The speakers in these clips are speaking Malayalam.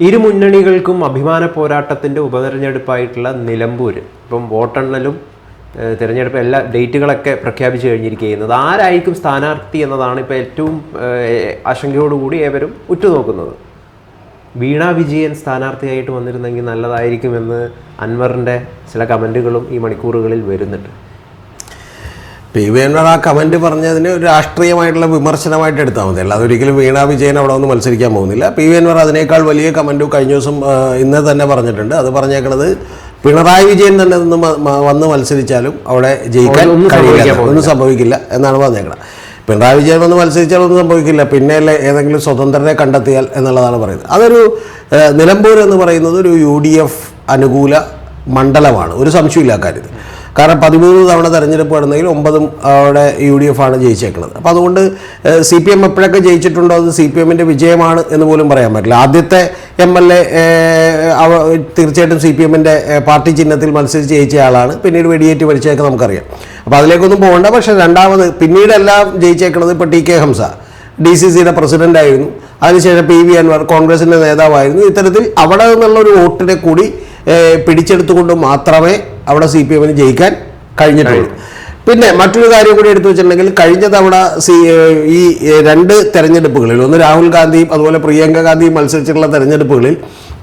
ഇരു മുന്നണികൾക്കും അഭിമാന പോരാട്ടത്തിന്റെ ഉപതെരഞ്ഞെടുപ്പായിട്ടുള്ള നിലമ്പൂർ ഇപ്പം വോട്ടെണ്ണലും തിരഞ്ഞെടുപ്പ് എല്ലാ ഡേറ്റുകളൊക്കെ പ്രഖ്യാപിച്ചു കഴിഞ്ഞിരിക്കുന്നത്. ആരായിരിക്കും സ്ഥാനാർത്ഥി എന്നതാണ് ഇപ്പോൾ ഏറ്റവും ആശങ്കയോടുകൂടി ഏവരും ഉറ്റുനോക്കുന്നത്. വീണ വിജയൻ സ്ഥാനാർത്ഥിയായിട്ട് വന്നിരുന്നെങ്കിൽ നല്ലതായിരിക്കുമെന്ന് അൻവറിന്റെ ചില കമന്റുകളും ഈ മണിക്കൂറുകളിൽ വരുന്നുണ്ട്. പി വി എന്നോട് ആ കമന്റ് പറഞ്ഞതിന് ഒരു രാഷ്ട്രീയമായിട്ടുള്ള വിമർശനമായിട്ട് എടുത്താൽ മതി. അല്ലാതെ ഒരിക്കലും വീണ വിജയൻ അവിടെ ഒന്നും മത്സരിക്കാൻ പോകുന്നില്ല. പി വി അൻവർ അതിനേക്കാൾ വലിയ കമന്റും കഴിഞ്ഞ ദിവസം ഇന്ന് തന്നെ പറഞ്ഞിട്ടുണ്ട്. അത് പറഞ്ഞേക്കണത് പിണറായി വിജയൻ തന്നെ മ- വന്ന് മത്സരിച്ചാലും അവിടെ ജയിക്കാൻ കഴിയില്ല. ഒന്നും സംഭവിക്കില്ല എന്നാണ് പറഞ്ഞേക്കുന്നത് പിണറായി വിജയൻ വന്ന് മത്സരിച്ചാൽ ഒന്നും സംഭവിക്കില്ല. പിന്നെ അല്ലേ ഏതെങ്കിലും സ്വതന്ത്രരെ കണ്ടെത്തിയാൽ എന്നുള്ളതാണ് പറയുന്നത്. അതൊരു നിലമ്പൂർ എന്ന് പറയുന്നത് ഒരു യു ഡി എഫ് അനുകൂല മണ്ഡലമാണ്. ഒരു സംശയമില്ല കാര്യത്തിൽ. കാരണം പതിമൂന്ന് തവണ തെരഞ്ഞെടുപ്പ് നടന്നെങ്കിൽ ഒമ്പതും അവിടെ യു ഡി എഫ് ആണ് ജയിച്ചേക്കുന്നത് അപ്പോൾ അതുകൊണ്ട് സി പി എം എപ്പോഴൊക്കെ ജയിച്ചിട്ടുണ്ടോ അത് സി പി എമ്മിന്റെ വിജയമാണ് എന്ന് പോലും പറയാൻ പറ്റില്ല. ആദ്യത്തെ എം എൽ എ തീർച്ചയായിട്ടും സി പി എമ്മിന്റെ പാർട്ടി ചിഹ്നത്തിൽ മത്സരിച്ച് ജയിച്ച ആളാണ്. പിന്നീട് വെടിയേറ്റ് മരിച്ചതൊക്കെ നമുക്കറിയാം. അപ്പോൾ അതിലേക്കൊന്നും പോകണ്ട. പക്ഷേ രണ്ടാമത് പിന്നീടെല്ലാം ജയിച്ചേക്കുന്നത് ഇപ്പോൾ T K Hamsa. D C സിയുടെ പ്രസിഡന്റ് ആയിരുന്നു. അതിനുശേഷം പി വി അൻവർ കോൺഗ്രസിന്റെ നേതാവായിരുന്നു. ഇത്തരത്തിൽ അവിടെ നിന്നുള്ള ഒരു വോട്ടിനെ കൂടി പിടിച്ചെടുത്തുകൊണ്ട് മാത്രമേ അവിടെ സി പി എമ്മിന് ജയിക്കാൻ കഴിഞ്ഞിട്ടുള്ളൂ. പിന്നെ മറ്റൊരു കാര്യം കൂടി എടുത്തു വെച്ചിട്ടുണ്ടെങ്കിൽ കഴിഞ്ഞ തവണ സി ഈ രണ്ട് തെരഞ്ഞെടുപ്പുകളിൽ ഒന്ന് രാഹുൽ ഗാന്ധിയും അതുപോലെ പ്രിയങ്ക ഗാന്ധിയും മത്സരിച്ചിട്ടുള്ള തെരഞ്ഞെടുപ്പുകളിൽ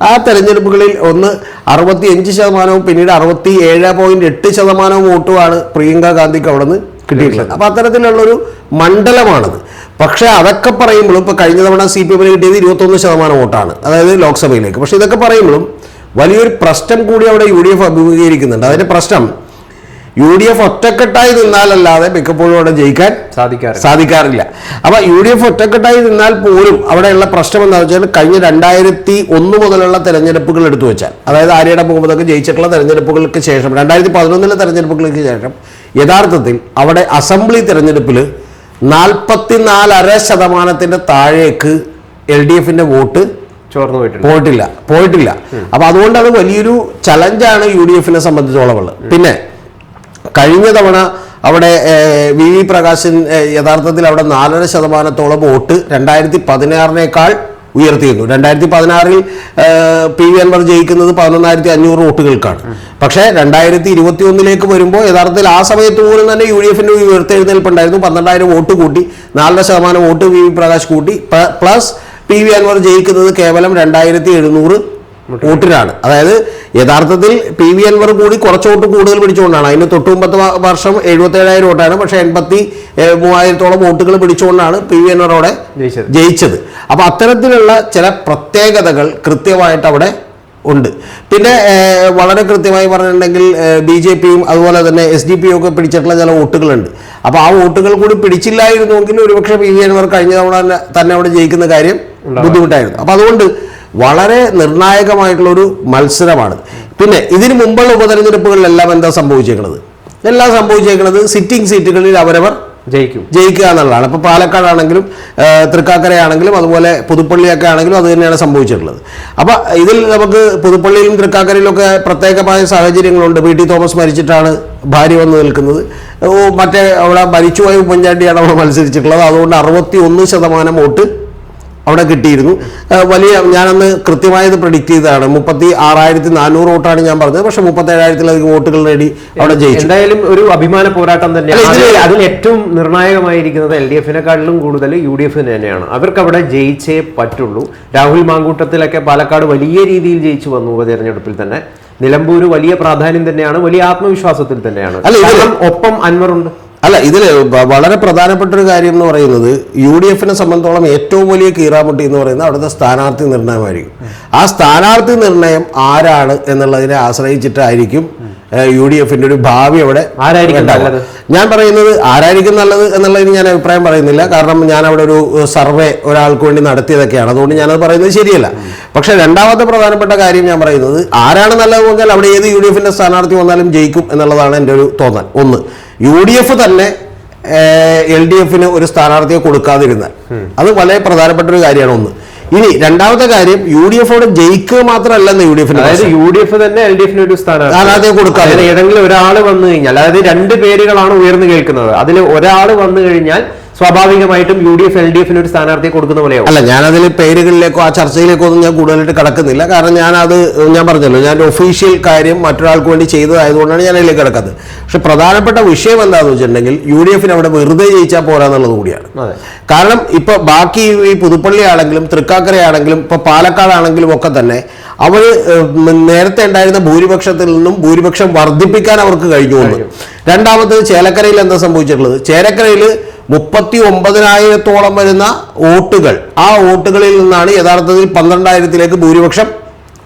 ആ തെരഞ്ഞെടുപ്പുകളിൽ ഒന്ന് അറുപത്തി അഞ്ച് ശതമാനവും പിന്നീട് അറുപത്തി ഏഴ് പോയിന്റ് എട്ട് ശതമാനവും വോട്ടുമാണ് പ്രിയങ്ക ഗാന്ധിക്ക് അവിടെ നിന്ന് കിട്ടിയിട്ടുള്ളത് അപ്പൊ അത്തരത്തിലുള്ളൊരു മണ്ഡലമാണത്. പക്ഷേ അതൊക്കെ പറയുമ്പോഴും ഇപ്പൊ കഴിഞ്ഞ തവണ സി പി എമ്മിന് കിട്ടിയത് ഇരുപത്തൊന്ന് ശതമാനം വോട്ടാണ്. അതായത് ലോക്സഭയിലേക്ക്. പക്ഷേ ഇതൊക്കെ പറയുമ്പോഴും വലിയൊരു പ്രശ്നം കൂടി അവിടെ യു ഡി എഫ് അഭിമുഖീകരിക്കുന്നുണ്ട്. അതിന്റെ പ്രശ്നം യു ഡി എഫ് ഒറ്റക്കെട്ടായി നിന്നാലല്ലാതെ മിക്കപ്പോഴും അവിടെ ജയിക്കാൻ സാധിക്കാറില്ല. സാധിക്കാറില്ല. അപ്പൊ യു ഡി എഫ് ഒറ്റക്കെട്ടായി നിന്നാൽ പോലും അവിടെയുള്ള പ്രശ്നം എന്താണെന്ന് വെച്ചാൽ കഴിഞ്ഞ രണ്ടായിരത്തി ഒന്ന് മുതലുള്ള തെരഞ്ഞെടുപ്പുകൾ എടുത്തു വെച്ചാൽ അതായത് ആര്യയുടെ മുഹമ്മദൊക്കെ ജയിച്ചിട്ടുള്ള തെരഞ്ഞെടുപ്പുകൾക്ക് ശേഷം രണ്ടായിരത്തി പതിനൊന്നിലെ തെരഞ്ഞെടുപ്പുകൾക്ക് ശേഷം യഥാർത്ഥത്തിൽ അവിടെ അസംബ്ലി തെരഞ്ഞെടുപ്പിൽ നാൽപ്പത്തിനാലര ശതമാനത്തിന്റെ താഴേക്ക് എൽ ഡി എഫിന്റെ വോട്ട് ചോർന്നു പോയിട്ടില്ല പോയിട്ടില്ല. അപ്പൊ അതുകൊണ്ട് അത് വലിയൊരു ചലഞ്ചാണ് യു ഡി എഫിനെ സംബന്ധിച്ചോളം ഉള്ളത് പിന്നെ കഴിഞ്ഞ തവണ അവിടെ വി വി പ്രകാശൻ യഥാർത്ഥത്തിൽ അവിടെ നാലര ശതമാനത്തോളം വോട്ട് രണ്ടായിരത്തി പതിനാറിനേക്കാൾ ഉയർത്തിയിരുന്നു. രണ്ടായിരത്തി പതിനാറിൽ പി വി അൻവർ ജയിക്കുന്നത് പതിനൊന്നായിരത്തി അഞ്ഞൂറ് വോട്ടുകൾക്കാണ് പക്ഷേ രണ്ടായിരത്തി ഇരുപത്തി ഒന്നിലേക്ക് വരുമ്പോൾ യഥാർത്ഥത്തിൽ ആ സമയത്ത് പോലും തന്നെ യു ഡി എഫിന്റെ ഉയർത്തെഴുന്നേൽപ്പുണ്ടായിരുന്നു. പന്ത്രണ്ടായിരം വോട്ട് കൂട്ടി നാലര ശതമാനം വോട്ട് വി വി പ്രകാശ് കൂട്ടി പ്ലസ് പി വി അൻവർ ജയിക്കുന്നത് കേവലം രണ്ടായിരത്തി എഴുന്നൂറ് വോട്ടിനാണ്. അതായത് യഥാർത്ഥത്തിൽ പി വി അൻവർ കൂടി കുറച്ച് വോട്ട് കൂടുതൽ പിടിച്ചുകൊണ്ടാണ്. അതിന് തൊട്ട് മുമ്പത്തെ വർഷം എഴുപത്തി ഏഴായിരം വോട്ടാണ്. പക്ഷെ എൺപത്തി മൂവായിരത്തോളം വോട്ടുകൾ പിടിച്ചുകൊണ്ടാണ് പി വി അൻവർ അവിടെ ജയിച്ചത്. അപ്പോൾ അപ്പൊ അത്തരത്തിലുള്ള ചില പ്രത്യേകതകൾ കൃത്യമായിട്ട് അവിടെ ഉണ്ട്. പിന്നെ വളരെ കൃത്യമായി പറഞ്ഞിട്ടുണ്ടെങ്കിൽ ബി ജെ പിയും അതുപോലെ തന്നെ എസ് ഡി പിയും ഒക്കെ പിടിച്ചിട്ടുള്ള ചില വോട്ടുകളുണ്ട്. അപ്പോൾ ആ വോട്ടുകൾ കൂടി പിടിച്ചില്ലായിരുന്നുവെങ്കിൽ ഒരുപക്ഷെ പി വി അൻവർ കഴിഞ്ഞ തവണ തന്നെ അവിടെ ജയിക്കുന്ന കാര്യം ബുദ്ധിമുട്ടായിരുന്നു. അപ്പോൾ അതുകൊണ്ട് വളരെ നിർണായകമായിട്ടുള്ളൊരു മത്സരമാണ്. പിന്നെ ഇതിനു മുമ്പുള്ള ഉപതെരഞ്ഞെടുപ്പുകളിലെല്ലാം എന്താ സംഭവിച്ചേക്കുന്നത് എല്ലാം സംഭവിച്ചേക്കുന്നത് സിറ്റിംഗ് സീറ്റുകളിൽ അവരവർ ജയിക്കും. ജയിക്കുക എന്നുള്ളതാണ്. ഇപ്പോൾ പാലക്കാടാണെങ്കിലും തൃക്കാക്കരയാണെങ്കിലും അതുപോലെ പുതുപ്പള്ളിയൊക്കെ ആണെങ്കിലും അത് തന്നെയാണ് സംഭവിച്ചിട്ടുള്ളത് അപ്പോൾ ഇതിൽ നമുക്ക് പുതുപ്പള്ളിയിലും തൃക്കാക്കരയിലൊക്കെ പ്രത്യേകമായ സാഹചര്യങ്ങളുണ്ട്. പി ടി തോമസ് മരിച്ചിട്ടാണ് ഭാര്യ വന്ന് നിൽക്കുന്നത്. മറ്റേ അവിടെ മരിച്ചുപോയ ഉമ്മൻചാണ്ടിയാണ് അവിടെ മത്സരിച്ചിട്ടുള്ളത്. അതുകൊണ്ട് അറുപത്തി ഒന്ന് ശതമാനം വോട്ട് അവിടെ കിട്ടിയിരുന്നു. വലിയ ഞാനന്ന് കൃത്യമായത് പ്രഡിക്റ്റ് ചെയ്തതാണ്. മുപ്പത്തി ആറായിരത്തി നാനൂറ് വോട്ടാണ് ഞാൻ പറഞ്ഞത്. പക്ഷെ മുപ്പത്തി ഏഴായിരത്തിലധികം വോട്ടുകൾ നേടി അവിടെ ജയിച്ചു. എന്തായാലും ഒരു അഭിമാന പോരാട്ടം തന്നെയാണ്. അതിൽ- ഏറ്റവും നിർണായകമായിരിക്കുന്നത് എൽ ഡി എഫിനെക്കാട്ടിലും കൂടുതൽ യു ഡി എഫിന് തന്നെയാണ്. അവർക്ക് അവിടെ ജയിച്ചേ പറ്റുള്ളൂ. രാഹുൽ മാങ്കൂട്ടത്തിലൊക്കെ പാലക്കാട് വലിയ രീതിയിൽ ജയിച്ചു വന്നു ഉപതെരഞ്ഞെടുപ്പിൽ തന്നെ. നിലമ്പൂർ വലിയ പ്രാധാന്യം തന്നെയാണ്. വലിയ ആത്മവിശ്വാസത്തിൽ തന്നെയാണ്. ഒപ്പം അൻവറുണ്ട്. അല്ല ഇതിൽ വളരെ പ്രധാനപ്പെട്ട ഒരു കാര്യം എന്ന് പറയുന്നത് യു ഡി എഫിനെ സംബന്ധിച്ചോളം ഏറ്റവും വലിയ കീറാമുട്ടി എന്ന് പറയുന്നത് അവിടുത്തെ സ്ഥാനാർത്ഥി നിർണയമായിരിക്കും. ആ സ്ഥാനാർത്ഥി നിർണയം ആരാണ് എന്നുള്ളതിനെ ആശ്രയിച്ചിട്ടായിരിക്കും യു ഡി എഫിന്റെ ഒരു ഭാവി അവിടെ ഞാൻ പറയുന്നത് ആരായിരിക്കും നല്ലത് എന്നുള്ളതിന് ഞാൻ അഭിപ്രായം പറയുന്നില്ല. കാരണം ഞാൻ അവിടെ ഒരു സർവേ ഒരാൾക്ക് വേണ്ടി നടത്തിയതൊക്കെയാണ്. അതുകൊണ്ട് ഞാനത് പറയുന്നത് ശരിയല്ല. പക്ഷെ രണ്ടാമത്തെ പ്രധാനപ്പെട്ട കാര്യം ഞാൻ പറയുന്നത് ആരാണ് നല്ലത് പറഞ്ഞാൽ അവിടെ ഏത് യു ഡി എഫിന്റെ സ്ഥാനാർത്ഥി വന്നാലും ജയിക്കും എന്നുള്ളതാണ് എന്റെ ഒരു തോന്നൽ. ഒന്ന് യു ഡി എഫ് തന്നെ എൽ ഡി എഫിന് ഒരു സ്ഥാനാർത്ഥിയെ കൊടുക്കാതിരുന്നാൽ. അത് വളരെ പ്രധാനപ്പെട്ട ഒരു കാര്യമാണ് ഒന്ന്. ഇനി രണ്ടാമത്തെ കാര്യം യു ഡി എഫോട് ജയിക്കുക മാത്രമല്ല യു ഡി എഫിന് അതായത് യു ഡി എഫ് തന്നെ എൽ ഡി എഫിന് ഒരു സ്ഥാനാർത്ഥി. സ്ഥാനാർത്ഥിയെ കൊടുക്കാതെ. ഏതെങ്കിലും ഒരാൾ വന്നു കഴിഞ്ഞാൽ അതായത് രണ്ട് പേരുകളാണ് ഉയർന്നു കേൾക്കുന്നത്. അതിൽ ഒരാൾ വന്നു കഴിഞ്ഞാൽ സ്വാഭാവികമായിട്ടും U D F L D എഫിന് ഒരു സ്ഥാനാർത്ഥിയെ കൊടുക്കുന്ന പോലെയാവും. അല്ല ഞാനതിൽ പേരുകളിലേക്കോ ആ ചർച്ചയിലേക്കോ ഒന്നും ഞാൻ കൂടുതലായിട്ട് കടക്കുന്നില്ല. കാരണം ഞാനത് ഞാൻ പറഞ്ഞല്ലോ ഞാൻ ഒഫീഷ്യൽ കാര്യം മറ്റൊരാൾക്ക് വേണ്ടി ചെയ്തതായതുകൊണ്ടാണ് ഞാൻ അതിലേക്ക് കിടക്കുന്നത് പക്ഷെ പ്രധാനപ്പെട്ട വിഷയം എന്താണെന്ന് വെച്ചിട്ടുണ്ടെങ്കിൽ യു ഡി എഫിന് അവിടെ വെറുതെ ജയിച്ചാൽ പോരാന്നുള്ളത് കൂടിയാണ്. കാരണം ഇപ്പൊ ബാക്കി ഈ പുതുപ്പള്ളി ആണെങ്കിലും തൃക്കാക്കര ആണെങ്കിലും ഇപ്പൊ പാലക്കാടാണെങ്കിലും ഒക്കെ തന്നെ അവർ നേരത്തെ ഉണ്ടായിരുന്ന ഭൂരിപക്ഷത്തിൽ നിന്നും ഭൂരിപക്ഷം വർദ്ധിപ്പിക്കാൻ അവർക്ക് കഴിഞ്ഞു രണ്ടാമത് രണ്ടാമത്തത് ചേലക്കരയിൽ എന്താ സംഭവിച്ചിട്ടുള്ളത്? ചേലക്കരയിൽ മുപ്പത്തി ഒമ്പതിനായിരത്തോളം വരുന്ന വോട്ടുകൾ. ആ വോട്ടുകളിൽ നിന്നാണ് യഥാർത്ഥത്തിൽ പന്ത്രണ്ടായിരത്തിലേക്ക് ഭൂരിപക്ഷം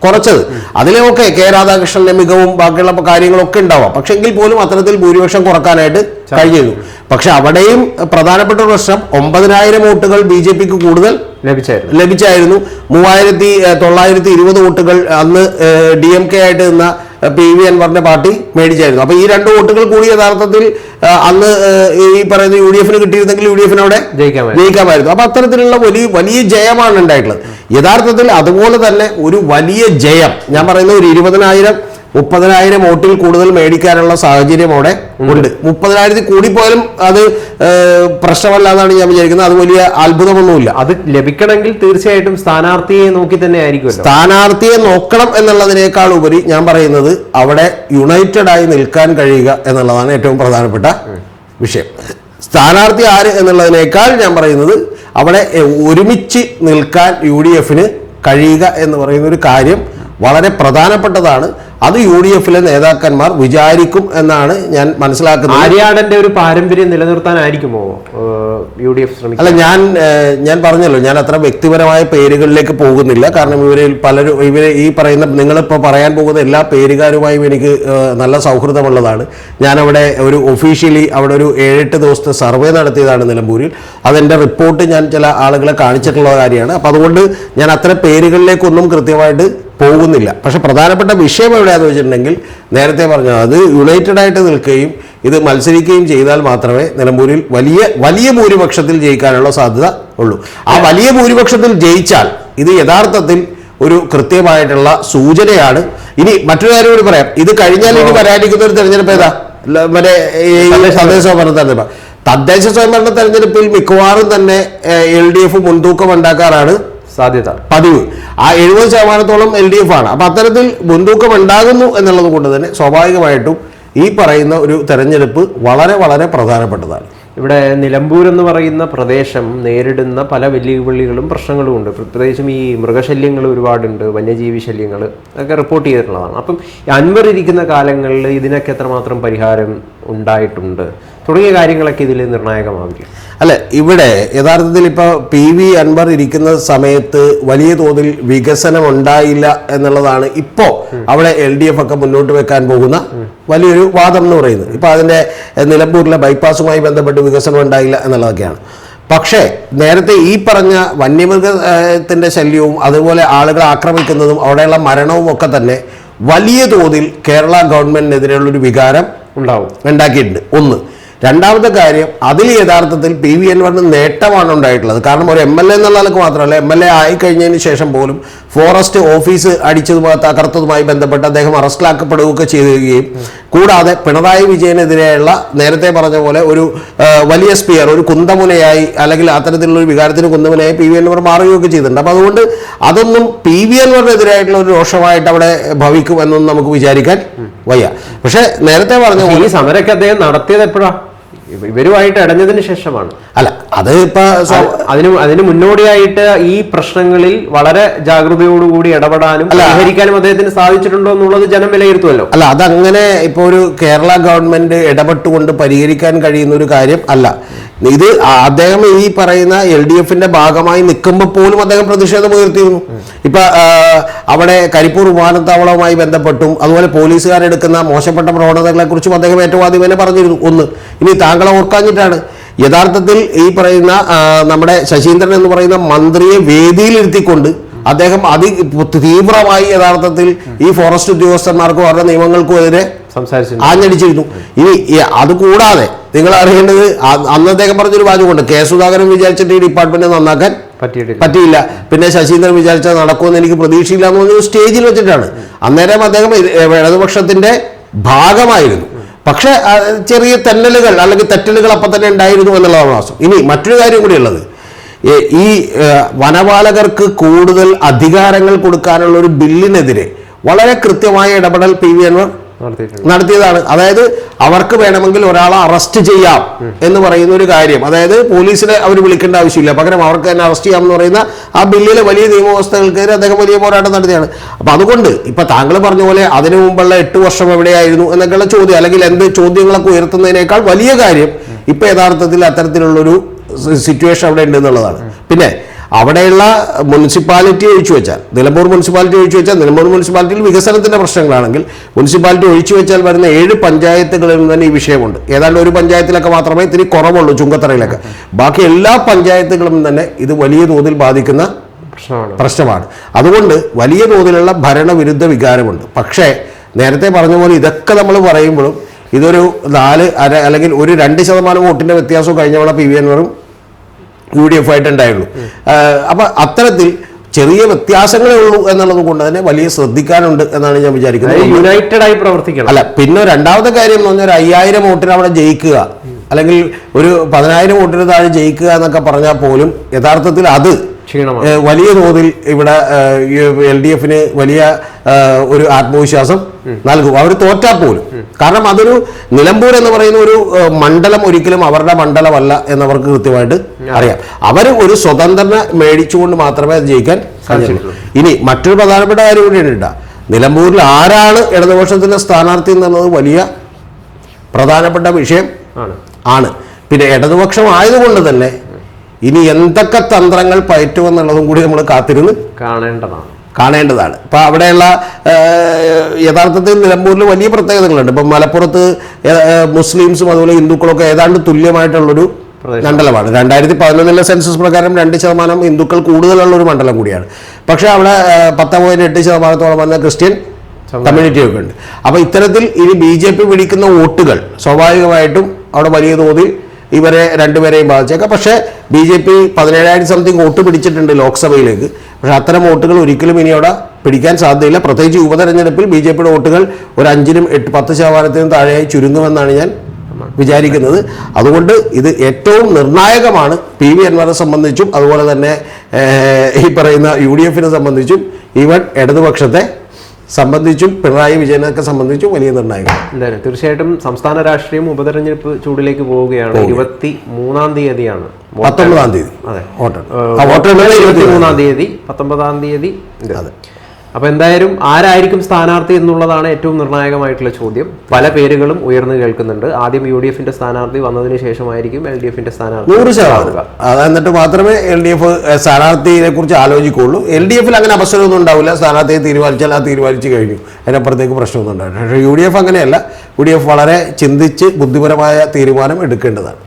കുറച്ചത്. അതിലൊക്കെ കെ രാധാകൃഷ്ണന്റെ മികവും ബാക്കിയുള്ള കാര്യങ്ങളൊക്കെ ഉണ്ടാവാം. പക്ഷെ എങ്കിൽ പോലും അത്തരത്തിൽ ഭൂരിപക്ഷം കുറക്കാനായിട്ട് കഴിഞ്ഞിരുന്നു. പക്ഷെ അവിടെയും പ്രധാനപ്പെട്ട പ്രശ്നം ഒമ്പതിനായിരം വോട്ടുകൾ ബി ജെ പിക്ക് കൂടുതൽ ലഭിച്ചായിരുന്നു. ലഭിച്ചായിരുന്നു. മൂവായിരത്തി തൊള്ളായിരത്തി ഇരുപത് വോട്ടുകൾ അന്ന് ഡി എം കെ ആയിട്ട് നിന്ന പി വി അൻവറിന്റെ പാർട്ടി മേടിച്ചായിരുന്നു. അപ്പൊ ഈ രണ്ട് വോട്ടുകൾ കൂടി യഥാർത്ഥത്തിൽ അന്ന് ഈ പറയുന്ന യു ഡി എഫിന് കിട്ടിയിരുന്നെങ്കിൽ യു ഡി എഫിന് അവിടെ ജയിക്കാമായിരുന്നു. ജയിക്കാമായിരുന്നു. അപ്പൊ അത്തരത്തിലുള്ള വലിയ വലിയ ജയമാണ് ഉണ്ടായിട്ടുള്ളത്. യഥാർത്ഥത്തിൽ അതുപോലെ തന്നെ ഒരു വലിയ ജയം ഞാൻ പറയുന്ന ഒരു ഇരുപതിനായിരം മുപ്പതിനായിരം വോട്ടിൽ കൂടുതൽ മേടിക്കാനുള്ള സാഹചര്യം അവിടെ ഉണ്ട്. മുപ്പതിനായിരത്തിൽ കൂടിപ്പോയാലും അത് ഏഹ്, പ്രശ്നമല്ല എന്നാണ് ഞാൻ വിചാരിക്കുന്നത്. അത് വലിയ അത്ഭുതമൊന്നുമില്ല. അത് ലഭിക്കണമെങ്കിൽ തീർച്ചയായിട്ടും സ്ഥാനാർത്ഥിയെ നോക്കി തന്നെ ആയിരിക്കും സ്ഥാനാർത്ഥിയെ നോക്കണം എന്നുള്ളതിനേക്കാൾ ഉപരി ഞാൻ പറയുന്നത് അവിടെ യുണൈറ്റഡ് ആയി നിൽക്കാൻ കഴിയുക എന്നുള്ളതാണ് ഏറ്റവും പ്രധാനപ്പെട്ട വിഷയം. സ്ഥാനാർത്ഥി ആര് എന്നുള്ളതിനേക്കാൾ ഞാൻ പറയുന്നത് അവിടെ ഒരുമിച്ച് നിൽക്കാൻ യു ഡി എഫിന് കഴിയുക എന്ന് പറയുന്ന ഒരു കാര്യം വളരെ പ്രധാനപ്പെട്ടതാണ്. അത് യു ഡി എഫിലെ നേതാക്കന്മാർ വിചാരിക്കും എന്നാണ് ഞാൻ മനസ്സിലാക്കുന്നത്. ആര്യാടന്റെ ഒരു പാരമ്പര്യം നിലനിർത്താനായിരിക്കുമോ? യു ഡി എഫ് ശ്രമിക്കും അല്ല ഞാൻ ഞാൻ പറഞ്ഞല്ലോ ഞാൻ അത്ര വ്യക്തിപരമായ പേരുകളിലേക്ക് പോകുന്നില്ല. കാരണം ഇവരിൽ പലരും ഇവരെ ഈ പറയുന്ന നിങ്ങളിപ്പോൾ പറയാൻ പോകുന്ന എല്ലാ പേരുകാരുമായും എനിക്ക് നല്ല സൗഹൃദമുള്ളതാണ്. ഞാനവിടെ അവിടെ ഒരു ഒഫീഷ്യലി അവിടെ ഒരു ഏഴെട്ട് ദിവസത്തെ സർവേ നടത്തിയതാണ് നിലമ്പൂരിൽ. അതെന്റെ റിപ്പോർട്ട് ഞാൻ ചില ആളുകളെ കാണിച്ചിട്ടുള്ള കാര്യമാണ്. അപ്പോൾ അതുകൊണ്ട് ഞാൻ അത്ര പേരുകളിലേക്കൊന്നും കൃത്യമായിട്ട് പോകുന്നില്ല. പക്ഷെ പ്രധാനപ്പെട്ട വിഷയം എവിടെയാണെന്ന് വെച്ചിട്ടുണ്ടെങ്കിൽ നേരത്തെ പറഞ്ഞു അത് യുണൈറ്റഡ് ആയിട്ട് നിൽക്കുകയും ഇത് മത്സരിക്കുകയും ചെയ്താൽ മാത്രമേ നിലമ്പൂരിൽ വലിയ വലിയ ഭൂരിപക്ഷത്തിൽ ജയിക്കാനുള്ള സാധ്യത ഉള്ളൂ. ആ വലിയ ഭൂരിപക്ഷത്തിൽ ജയിച്ചാൽ ഇത് യഥാർത്ഥത്തിൽ ഒരു കൃത്യമായിട്ടുള്ള സൂചനയാണ്. ഇനി മറ്റൊരു കാര്യം കൂടി പറയാം. ഇത് കഴിഞ്ഞാൽ ഇനി വരാനിരിക്കുന്ന ഒരു തെരഞ്ഞെടുപ്പ് ഏതാ? മറ്റേ തദ്ദേശ സ്വയംഭരണ തെരഞ്ഞെടുപ്പ്. തദ്ദേശ സ്വയംഭരണ തെരഞ്ഞെടുപ്പിൽ മിക്കവാറും തന്നെ എൽ ഡി എഫ് മുൻതൂക്കം ഉണ്ടാക്കാറാണ്. സാധ്യത. പതിവ്. ആ എഴുപത് ശതമാനത്തോളം എൽ ഡി എഫ് ആണ്. അപ്പൊ അത്തരത്തിൽ മുൻതൂക്കം ഉണ്ടാകുന്നു എന്നുള്ളത് കൊണ്ട് തന്നെ സ്വാഭാവികമായിട്ടും ഈ പറയുന്ന ഒരു തെരഞ്ഞെടുപ്പ് വളരെ വളരെ പ്രധാനപ്പെട്ടതാണ്. ഇവിടെ നിലമ്പൂർ എന്ന് പറയുന്ന പ്രദേശം നേരിടുന്ന പല വെല്ലുവിളികളും പ്രശ്നങ്ങളും ഉണ്ട്. പ്രത്യേകിച്ചും ഈ മൃഗശല്യങ്ങൾ ഒരുപാടുണ്ട് വന്യജീവി ശല്യങ്ങൾ ഒക്കെ റിപ്പോർട്ട് ചെയ്തിട്ടുള്ളതാണ്. അപ്പം അൻവർ ഇരിക്കുന്ന കാലങ്ങളിൽ ഇതിനൊക്കെ എത്രമാത്രം പരിഹാരം ഉണ്ടായിട്ടുണ്ട്? തുടങ്ങിയ കാര്യങ്ങളൊക്കെ ഇതിൽ നിർണായകമാവില്ല അല്ല ഇവിടെ യഥാർത്ഥത്തിൽ ഇപ്പോൾ പി വി അൻവർ ഇരിക്കുന്ന സമയത്ത് വലിയ തോതിൽ വികസനം ഉണ്ടായില്ല എന്നുള്ളതാണ് ഇപ്പോൾ അവിടെ എൽ ഡി എഫ് ഒക്കെ മുന്നോട്ട് വെക്കാൻ പോകുന്ന വലിയൊരു വാദം എന്ന് പറയുന്നത്. ഇപ്പൊ അതിന്റെ നിലമ്പൂരിലെ ബൈപ്പാസുമായി ബന്ധപ്പെട്ട് വികസനം ഉണ്ടായില്ല എന്നുള്ളതൊക്കെയാണ്. പക്ഷേ നേരത്തെ ഈ പറഞ്ഞ വന്യമൃഗത്തിന്റെ ശല്യവും അതുപോലെ ആളുകളെ ആക്രമിക്കുന്നതും അവിടെയുള്ള മരണവും ഒക്കെ തന്നെ വലിയ തോതിൽ കേരള ഗവൺമെന്റിനെതിരെയുള്ള ഒരു വികാരം ഉണ്ടാവും. ഉണ്ടാക്കിയിട്ടുണ്ട്. ഒന്ന്. രണ്ടാമത്തെ കാര്യം അതിൽ യഥാർത്ഥത്തിൽ പി വി എൻ വണ്ണ് നേട്ടമാണ് ഉണ്ടായിട്ടുള്ളത് കാരണം ഒരു എം എൽ എ എന്നുള്ള നിലയ്ക്ക് മാത്രമല്ല എം എൽ എ ആയി കഴിഞ്ഞതിന് ശേഷം പോലും ഫോറസ്റ്റ് ഓഫീസ് അടിച്ചതുമായി തകർത്തതുമായി ബന്ധപ്പെട്ട് അദ്ദേഹം അറസ്റ്റിലാക്കപ്പെടുകയൊക്കെ ചെയ്യുകയും കൂടാതെ പിണറായി വിജയനെതിരെയുള്ള നേരത്തെ പറഞ്ഞ പോലെ ഒരു വലിയ സ്പിയർ ഒരു കുന്തമുനയായി അല്ലെങ്കിൽ അത്തരത്തിലുള്ള ഒരു വികാരത്തിന് കുന്തമുനയായി പി വി അൻവർ മാറുകയൊക്കെ ചെയ്തിട്ടുണ്ട്. അപ്പം അതുകൊണ്ട് അതൊന്നും പി വി എൻ അൻവറിനെതിരായിട്ടുള്ള ഒരു രോഷമായിട്ട് അവിടെ ഭവിക്കും എന്നൊന്നും നമുക്ക് വിചാരിക്കാൻ വയ്യ. പക്ഷേ നേരത്തെ പറഞ്ഞ ഈ സമരമൊക്കെ അദ്ദേഹം നടത്തിയത് എപ്പോഴാ? ഇവ- ഇവരുമായിട്ട് ഇടഞ്ഞതിന് ശേഷമാണ്. അല്ല അത് ഇപ്പൊ അതിന് അതിന് മുന്നോടിയായിട്ട് ഈ പ്രശ്നങ്ങളിൽ വളരെ ജാഗ്രതയോടുകൂടി ഇടപെടാനും പരിഹരിക്കാനും അദ്ദേഹത്തിന് സാധിച്ചിട്ടുണ്ടോ എന്നുള്ളത് ജനം വിലയിരുത്തുമല്ലോ. അല്ല അതങ്ങനെ ഇപ്പോൾ ഒരു കേരള ഗവൺമെന്റ് ഇടപെട്ടുകൊണ്ട് പരിഹരിക്കാൻ കഴിയുന്ന ഒരു കാര്യം അല്ല. ഇത് അദ്ദേഹം ഈ പറയുന്ന എൽ ഡി എഫിന്റെ ഭാഗമായി നിൽക്കുമ്പോൾ പോലും അദ്ദേഹം പ്രതിഷേധം ഉയർത്തിയിരുന്നു. ഇപ്പൊ അവിടെ കരിപ്പൂർ വിമാനത്താവളവുമായി ബന്ധപ്പെട്ടും അതുപോലെ പോലീസുകാരെടുക്കുന്ന മോശപ്പെട്ട പ്രവണതകളെ കുറിച്ചും അദ്ദേഹം ഏറ്റവും പറഞ്ഞിരുന്നു. ഒന്ന് ഇനി താങ്കളെ ഓർക്കാഞ്ഞിട്ടാണ്. യഥാർത്ഥത്തിൽ ഈ പറയുന്ന നമ്മുടെ ശശീന്ദ്രൻ എന്ന് പറയുന്ന മന്ത്രിയെ വേദിയിലിരുത്തിക്കൊണ്ട് അദ്ദേഹം അതി തീവ്രമായി യഥാർത്ഥത്തിൽ ഈ ഫോറസ്റ്റ് ഉദ്യോഗസ്ഥന്മാർക്കും അവരുടെ നിയമങ്ങൾക്കും എതിരെ സംസാരിച്ചു ആഞ്ഞടിച്ചിരുന്നു. ഇനി അത് കൂടാതെ നിങ്ങൾ അറിയേണ്ടത് അന്ന് അദ്ദേഹം പറഞ്ഞൊരു വാചകമുണ്ട് കെ സുധാകരൻ വിചാരിച്ചിട്ട് ഈ ഡിപ്പാർട്ട്മെന്റ് നന്നാക്കാൻ പറ്റിയില്ല. പിന്നെ ശശീന്ദ്രൻ വിചാരിച്ചാൽ നടക്കുമെന്ന് എനിക്ക് പ്രതീക്ഷയില്ല എന്ന് പറഞ്ഞൊരു സ്റ്റേജിൽ വെച്ചിട്ടാണ്. അന്നേരം അദ്ദേഹം ഇടതുപക്ഷത്തിന്റെ ഭാഗമായിരുന്നു. പക്ഷെ ചെറിയ തെന്നലുകൾ അല്ലെങ്കിൽ തെറ്റലുകൾ അപ്പം തന്നെ ഉണ്ടായിരുന്നു എന്നുള്ളതാണ് വാസ്തവം. ഇനി മറ്റൊരു കാര്യം കൂടിയുള്ളത് ഏ, ഈ വനപാലകർക്ക് കൂടുതൽ അധികാരങ്ങൾ കൊടുക്കാനുള്ള ഒരു ബില്ലിനെതിരെ വളരെ കൃത്യമായ ഇടപെടൽ പി വി അൻവർ നടത്തിയതാണ്. അതായത് അവർക്ക് വേണമെങ്കിൽ ഒരാളെ അറസ്റ്റ് ചെയ്യാം എന്ന് പറയുന്ന ഒരു കാര്യം. അതായത് പോലീസിനെ അവർ വിളിക്കേണ്ട ആവശ്യമില്ല. പകരം അവർക്ക് തന്നെ അറസ്റ്റ് ചെയ്യാം എന്ന് പറയുന്ന ആ ബില്ലിലെ വലിയ നിയമവ്യവസ്ഥകൾക്കെതിരെ അദ്ദേഹം വലിയ പോരാട്ടം നടത്തിയാണ്. അപ്പൊ അതുകൊണ്ട് ഇപ്പൊ താങ്കൾ പറഞ്ഞ പോലെ അതിനു മുമ്പുള്ള എട്ട് വർഷം എവിടെയായിരുന്നു എന്നൊക്കെയുള്ള ചോദ്യം അല്ലെങ്കിൽ എന്ത് ചോദ്യങ്ങളൊക്കെ ഉയർത്തുന്നതിനേക്കാൾ വലിയ കാര്യം ഇപ്പൊ യഥാർത്ഥത്തിൽ അത്തരത്തിലുള്ളൊരു സിറ്റുവേഷൻ അവിടെ ഉണ്ട് എന്നുള്ളതാണ് പിന്നെ അവിടെയുള്ള മുനിസിപ്പാലിറ്റി ഒഴിച്ചു വെച്ചാൽ നിലമ്പൂർ മുനിസിപ്പാലിറ്റി ഒഴിച്ചു വെച്ചാൽ നിലമ്പൂർ മുനിസിപ്പാലിറ്റിയിൽ വികസനത്തിന്റെ പ്രശ്നങ്ങളാണെങ്കിൽ മുനിസിപ്പാലിറ്റി ഒഴിച്ചു വെച്ചാൽ വരുന്ന ഏഴ് പഞ്ചായത്തുകളിൽ നിന്ന് തന്നെ ഈ വിഷയമുണ്ട്. ഏതാണ്ട് ഒരു പഞ്ചായത്തിലൊക്കെ മാത്രമേ ഇത്തിരി കുറവുള്ളൂ ചുങ്കത്തറയിലൊക്കെ. ബാക്കി എല്ലാ പഞ്ചായത്തുകളും തന്നെ ഇത് വലിയ തോതിൽ ബാധിക്കുന്ന പ്രശ്നമാണ്. അതുകൊണ്ട് വലിയ തോതിലുള്ള ഭരണവിരുദ്ധ വികാരമുണ്ട്. പക്ഷേ നേരത്തെ പറഞ്ഞ പോലെ ഇതൊക്കെ നമ്മൾ പറയുമ്പോഴും ഇതൊരു നാല് അര അല്ലെങ്കിൽ ഒരു രണ്ട് ശതമാനം വോട്ടിന്റെ വ്യത്യാസവും കഴിഞ്ഞ തവണ പി വി എൻവറും യു ഡി എഫ് ആയിട്ടുണ്ടായുള്ളൂ അപ്പൊ അത്തരത്തിൽ ചെറിയ വ്യത്യാസങ്ങളേ ഉള്ളൂ എന്നുള്ളത് കൊണ്ട് തന്നെ വലിയ ശ്രദ്ധിക്കാനുണ്ട് എന്നാണ് ഞാൻ വിചാരിക്കുന്നത്. യുണൈറ്റഡ് ആയി പ്രവർത്തിക്കണം. അല്ല പിന്നെ രണ്ടാമത്തെ കാര്യം എന്ന് പറഞ്ഞാൽ അയ്യായിരം വോട്ടിന് അവിടെ ജയിക്കുക. അല്ലെങ്കിൽ ഒരു പതിനായിരം വോട്ടിന് താഴെ ജയിക്കുക എന്നൊക്കെ പറഞ്ഞാൽ പോലും യഥാർത്ഥത്തിൽ അത് വലിയ തോതിൽ ഇവിടെ എൽ ഡി എഫിന് വലിയ ഒരു ആത്മവിശ്വാസം നൽകും. അവർ തോറ്റാൽ പോലും. കാരണം അതൊരു നിലമ്പൂർ എന്ന് പറയുന്ന ഒരു മണ്ഡലം ഒരിക്കലും അവരുടെ മണ്ഡലമല്ല എന്നവർക്ക് കൃത്യമായിട്ട് അറിയാം. അവർ ഒരു സ്വതന്ത്രനെ മേടിച്ചുകൊണ്ട് മാത്രമേ അത് ജയിക്കാൻ ഇനി മറ്റൊരു പ്രധാനപ്പെട്ട കാര്യം കൂടി ഉണ്ട് നിലമ്പൂരിൽ ആരാണ് ഇടതുപക്ഷത്തിന്റെ സ്ഥാനാർത്ഥി എന്നുള്ളത് വലിയ പ്രധാനപ്പെട്ട വിഷയം ആണ്. പിന്നെ ഇടതുപക്ഷം ആയതുകൊണ്ട് തന്നെ ഇനി എന്തൊക്കെ തന്ത്രങ്ങൾ പയറ്റുമെന്നുള്ളതും കൂടി നമ്മൾ കാത്തിരുന്ന് കാണേണ്ടതാണ്. കാണേണ്ടതാണ്. ഇപ്പം അവിടെയുള്ള യഥാർത്ഥത്തിൽ നിലമ്പൂരിൽ വലിയ പ്രത്യേകതകളുണ്ട്. ഇപ്പം മലപ്പുറത്ത് മുസ്ലിംസും അതുപോലെ ഹിന്ദുക്കളൊക്കെ ഏതാണ്ട് തുല്യമായിട്ടുള്ളൊരു. മണ്ഡലമാണ്. രണ്ടായിരത്തി പതിനൊന്നിലെ സെൻസസ് പ്രകാരം രണ്ട് ശതമാനം ഹിന്ദുക്കൾ കൂടുതലുള്ള ഒരു മണ്ഡലം കൂടിയാണ്. പക്ഷേ അവിടെ പത്ത് പോയിന്റ് എട്ട് ശതമാനത്തോളം വന്ന ക്രിസ്ത്യൻ കമ്മ്യൂണിറ്റി ഒക്കെ ഉണ്ട്. അപ്പോൾ ഇത്തരത്തിൽ ഇനി ബി ജെ പി പിടിക്കുന്ന വോട്ടുകൾ സ്വാഭാവികമായിട്ടും അവിടെ വലിയ തോതിൽ ഇവരെ രണ്ടുപേരെയും ബാധിച്ചേക്കാം. പക്ഷേ ബി ജെ പി പതിനേഴായിരം സംതിങ് വോട്ട് പിടിച്ചിട്ടുണ്ട് ലോക്സഭയിലേക്ക്. പക്ഷേ അത്തരം വോട്ടുകൾ ഒരിക്കലും ഇനി അവിടെ പിടിക്കാൻ സാധ്യതയില്ല. പ്രത്യേകിച്ച് ഉപതെരഞ്ഞെടുപ്പിൽ ബി ജെ പിയുടെ വോട്ടുകൾ ഒരു അഞ്ചിനും എട്ട് പത്ത് ശതമാനത്തിനും താഴെയായി ചുരുങ്ങുമെന്നാണ് ഞാൻ വിചാരിക്കുന്നത്. അതുകൊണ്ട് ഇത് ഏറ്റവും നിർണായകമാണ് പി വി അൻവറെ സംബന്ധിച്ചും അതുപോലെ തന്നെ ഈ പറയുന്ന യു ഡി എഫിനെ സംബന്ധിച്ചും ഈവൻ ഇടതുപക്ഷത്തെ സംബന്ധിച്ചും പിണറായി വിജയനൊക്കെ സംബന്ധിച്ചും വലിയ നിർണായകം എന്തായാലും തീർച്ചയായിട്ടും സംസ്ഥാന രാഷ്ട്രീയം ഉപതെരഞ്ഞെടുപ്പ് ചൂടിലേക്ക് പോവുകയാണ് ഇരുപത്തി മൂന്നാം തീയതിയാണ്. പത്തൊമ്പതാം തീയതി അതെ വോട്ടെണ്ണൽ. ഇരുപത്തി മൂന്നാം തീയതി പത്തൊമ്പതാം തീയതി അതെ. അപ്പൊ എന്തായാലും ആരായിരിക്കും സ്ഥാനാർത്ഥി എന്നുള്ളതാണ് ഏറ്റവും നിർണായകമായിട്ടുള്ള ചോദ്യം. പല പേരുകളും ഉയർന്നു കേൾക്കുന്നുണ്ട്. ആദ്യം യു ഡി എഫിന്റെ സ്ഥാനാർത്ഥി വന്നതിന് ശേഷമായിരിക്കും എൽ ഡി എഫിന്റെ സ്ഥാനാർത്ഥി നൂറ് ശതമാനം. അത് എന്നിട്ട് മാത്രമേ എൽ ഡി എഫ് സ്ഥാനാർത്ഥിയെ കുറിച്ച് ആലോചിക്കുള്ളൂ എൽ ഡി എഫിൽ അങ്ങനെ അവസരമൊന്നും ഉണ്ടാവില്ല. സ്ഥാനാർത്ഥിയെ തീരുമാനിച്ചാൽ ആ തീരുമാനിച്ചു കഴിഞ്ഞു. അതിനപ്പുറത്തേക്ക് പ്രശ്നമൊന്നും ഉണ്ടാവില്ല. പക്ഷേ യു ഡി എഫ് അങ്ങനെയല്ല. യു ഡി എഫ് വളരെ ചിന്തിച്ച് ബുദ്ധിപരമായ തീരുമാനം എടുക്കേണ്ടതാണ്.